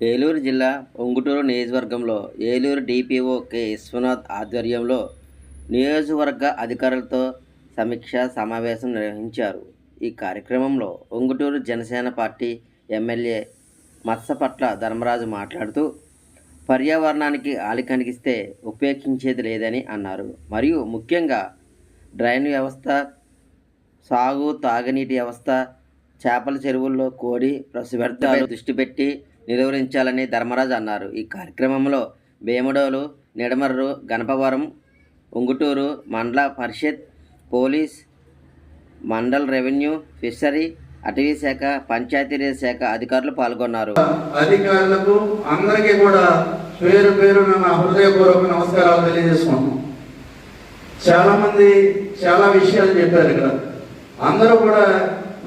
ఏలూరు జిల్లా ఉంగుటూరు నియోజకవర్గంలో Eluru DPO K. Vishwanath ఆధ్వర్యంలో నియోజకవర్గ అధికారులతో సమీక్ష సమావేశం నిర్వహించారు. ఈ కార్యక్రమంలో ఉంగుటూరు జనసేన పార్టీ ఎమ్మెల్యే మత్సపట్ల ధర్మరాజు మాట్లాడుతూ పర్యావరణానికి ఆలి కనిగిస్తే ఉపేక్షించేది లేదని అన్నారు. మరియు ముఖ్యంగా డ్రైన్ వ్యవస్థ సాగు తాగునీటి వ్యవస్థ చేపల చెరువుల్లో కోడి పశు వ్యర్థాలు దృష్టి పెట్టి నిర్వహించాలని ధర్మరాజు అన్నారు. ఈ కార్యక్రమంలో వేముడోలు నిడమర్రు గణపవరం ఉంగుటూరు మండల పరిషత్ పోలీస్ మండల్ రెవెన్యూ ఫిషరీ అటవీ శాఖ పంచాయతీరాజ్ శాఖ అధికారులు పాల్గొన్నారు. అధికారులకు అందరికీ కూడా పేరు పేరు నా హృదయపూర్వక నమస్కారాలు తెలియజేసుకుంటున్నాం చాలా మంది చాలా విషయాలు చెప్పారు ఇక్కడ. అందరూ కూడా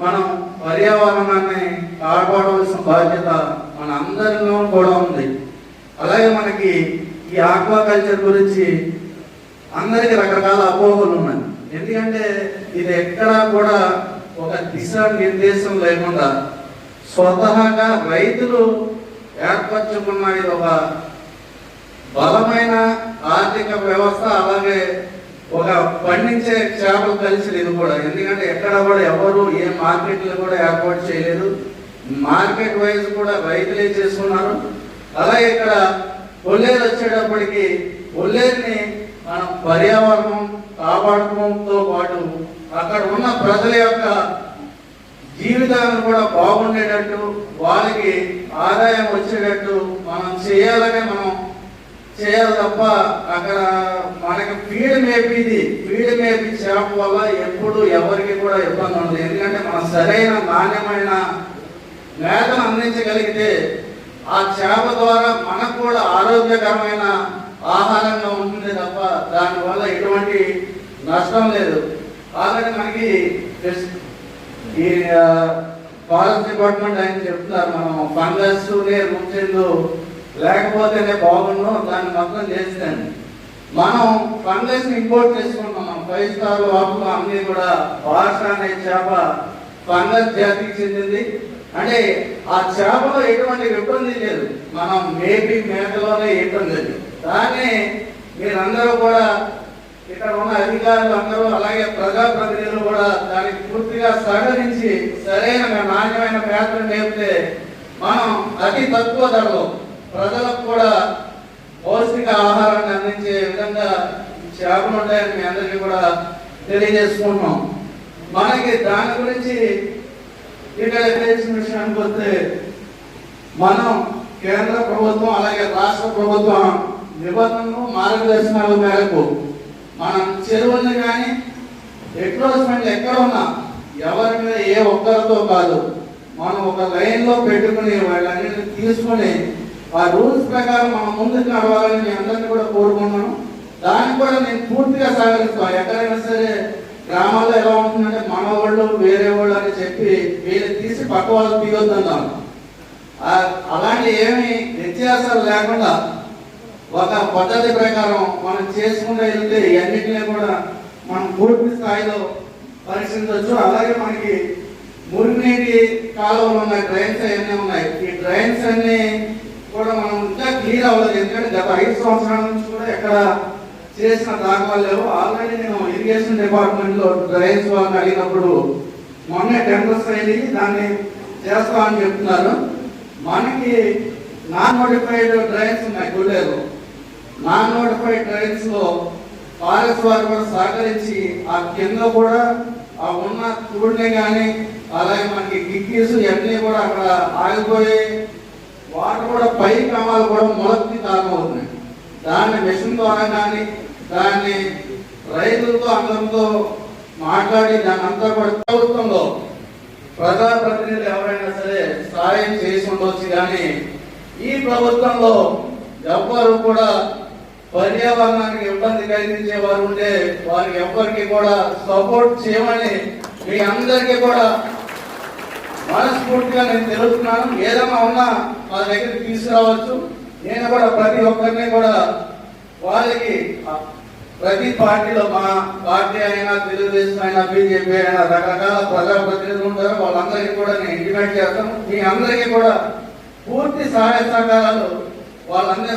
మనం పర్యావరణాన్ని కాపాడవలసిన బాధ్యత మన అందరిలో కూడా ఉంది. అలాగే మనకి ఈ ఆక్వాకల్చర్ గురించి అందరికీ రకరకాల అపోహలు ఉన్నాయి. ఎందుకంటే ఇది ఎక్కడా కూడా ఒక దిశ నిర్దేశం లేకుండా స్వతహాగా రైతులు ఏర్పరచుకున్న ఇది ఒక బలమైన ఆర్థిక వ్యవస్థ అలాగే ఒక పండించే చేపలు కలిసి ఇది కూడా. ఎందుకంటే ఎక్కడ కూడా ఎవరు ఏ మార్కెట్లు కూడా ఏర్పాటు చేయలేదు. మార్కెట్ వైజ్ కూడా రైతులే చేసుకున్నారు అలాగే ఇక్కడ కొల్లేరు వచ్చేటప్పటికి కొల్లేరుని మనం పర్యావరణం కాపాడటంతో పాటు అక్కడ ఉన్న ప్రజల యొక్క జీవితాలను కూడా బాగుండేటట్టు వాళ్ళకి ఆదాయం వచ్చేటట్టు మనం చేయాలని మనం చేయాలి తప్ప అక్కడ మనకి ఫీడ్ మేపిది ఫీడ్ మేపి చేప వల్ల ఎప్పుడు ఎవరికి కూడా ఇబ్బంది ఉండదు. ఎందుకంటే మనం సరైన నాణ్యమైన మేతను అందించగలిగితే ఆ చేప ద్వారా మనకు కూడా ఆరోగ్యకరమైన ఆహారంగా ఉంటుంది తప్ప దానివల్ల ఎటువంటి నష్టం లేదు. ఆల్రెడీ మనకి ఈ ఫారెస్ట్ డిపార్ట్మెంట్ ఆయన చెప్తున్నారు మనం ఫంగస్ రుచిందు లేకపోతేనే బాగుండు దాన్ని మొత్తం చేస్తాను. మనం ఫంగస్ ఇంపోర్ట్ చేసుకుంటాం మనం ఫైవ్ స్టార్ వాపులు అన్ని కూడా భాష అనే చేప ఫంగస్ జాతికి చెందింది. అంటే ఆ చేపలో ఎటువంటి ఇబ్బంది లేదు. మనం మేబీ మేకలోనే ఇబ్బంది లేదు. దాన్ని మీరందరూ కూడా ఇక్కడ ఉన్న అధికారులు అందరూ అలాగే ప్రజాప్రతినిధులు కూడా దానికి పూర్తిగా సహకరించి సరైన నాణ్యమైన పేదలు నేర్పితే మనం అతి తక్కువ ధరలో ప్రజలకు కూడా పౌష్టిక ఆహారాన్ని అందించే విధంగా చేపలు ఉంటాయని మీ అందరికీ కూడా తెలియజేసుకుంటున్నాం. మనకి దాని గురించి ఇక తెలిసిన విషయానికి వస్తే మనం కేంద్ర ప్రభుత్వం అలాగే రాష్ట్ర ప్రభుత్వం నిబంధనలు మార్గదర్శనాల మేరకు మనం చెరువుల్ని కానీ ఎక్రోచ్మెంట్ ఎక్కడ ఉన్నా ఎవరి మీద ఏ ఒక్కరితో కాదు మనం ఒక లైన్లో పెట్టుకుని వాళ్ళన్నిటిని తీసుకొని ఆ రూల్స్ ప్రకారం మనం ముందుకు నడవాలని మీ అందరినీ కూడా కోరుకుంటున్నాను. దాన్ని కూడా నేను పూర్తిగా సహకరిస్తాను. ఎక్కడైనా సరే గ్రామాల్లో ఎలా ఉంటుందంటే మన వాళ్ళు వేరే వాళ్ళు అని చెప్పి వీళ్ళు తీసి పక్క వాళ్ళు తీయొద్దన్నాను అలాంటి ఏమి వ్యత్యాసాలు లేకుండా ఒక పద్ధతి ప్రకారం మనం చేసుకుంటూ వెళ్తే ఇవన్నింటినీ కూడా మనం పూర్తి స్థాయిలో పరిశీలించవచ్చు. అలాగే మనకి మురినీటి కాలువలు ఉన్నాయి డ్రైన్స్ అవన్నీ ఉన్నాయి. ఈ డ్రైన్స్ అన్ని కూడా మనం ఇంకా క్లియర్ అవ్వలేదు. ఎందుకంటే గత ఐదు సంవత్సరాల నుంచి కూడా ఎక్కడ చేసిన దాఖలాలు ఆల్రెడీ నేను ఇరిగేషన్ డిపార్ట్మెంట్లో డ్రైన్స్ వాళ్ళని అడిగినప్పుడు మొన్నే టెండర్స్ అయ్యి దాన్ని చేస్తామని చెప్తున్నారు. మనకి నాన్ నోటిఫైడ్ డ్రైన్స్ ఉన్నాయి గుళ్ళేరు నాన్ నోటిఫైడ్ డ్రైన్స్లో ఫారెస్ట్ వారు కూడా సహకరించి ఆ కింద కూడా ఆ ఉన్న చూడనే కానీ అలాగే మనకి కిక్కీస్ ఇవన్నీ కూడా అక్కడ ఆగిపోయి వాటర్ కూడా పై క్రమాలు కూడా మొలక్కి కారణమవుతున్నాయి దాన్ని మిషన్ ద్వారా కానీ దాన్ని రైతులతో అందరితో మాట్లాడి దాని అంతా కూడా ప్రభుత్వంలో ప్రజాప్రతినిధులు ఎవరైనా సరే సాయం చేసి ఉండొచ్చు. కానీ ఈ ప్రభుత్వంలో ఎవ్వరు కూడా పర్యావరణానికి ఇబ్బంది కలిగించే వారు ఉంటే వారికి ఎవ్వరికి కూడా సపోర్ట్ చేయమని మీ అందరికీ కూడా మనస్ఫూర్తిగా నేను తెలుస్తున్నాను ఏదైనా ఉన్నా మా దగ్గరికి తీసుకురావచ్చు. నేను కూడా ప్రతి ఒక్కరిని కూడా వాళ్ళకి ప్రతి పార్టీలో మా పార్టీ అయినా తెలుగుదేశం అయినా బీజేపీ అయినా రకరకాల ప్రజాప్రతినిధులు ఉంటారు. వాళ్ళందరికీ కూడా నేను ఇంటిమేట్ చేస్తాను. మీ అందరికీ కూడా పూర్తి సహాయ సహకారాలు వాళ్ళందరూ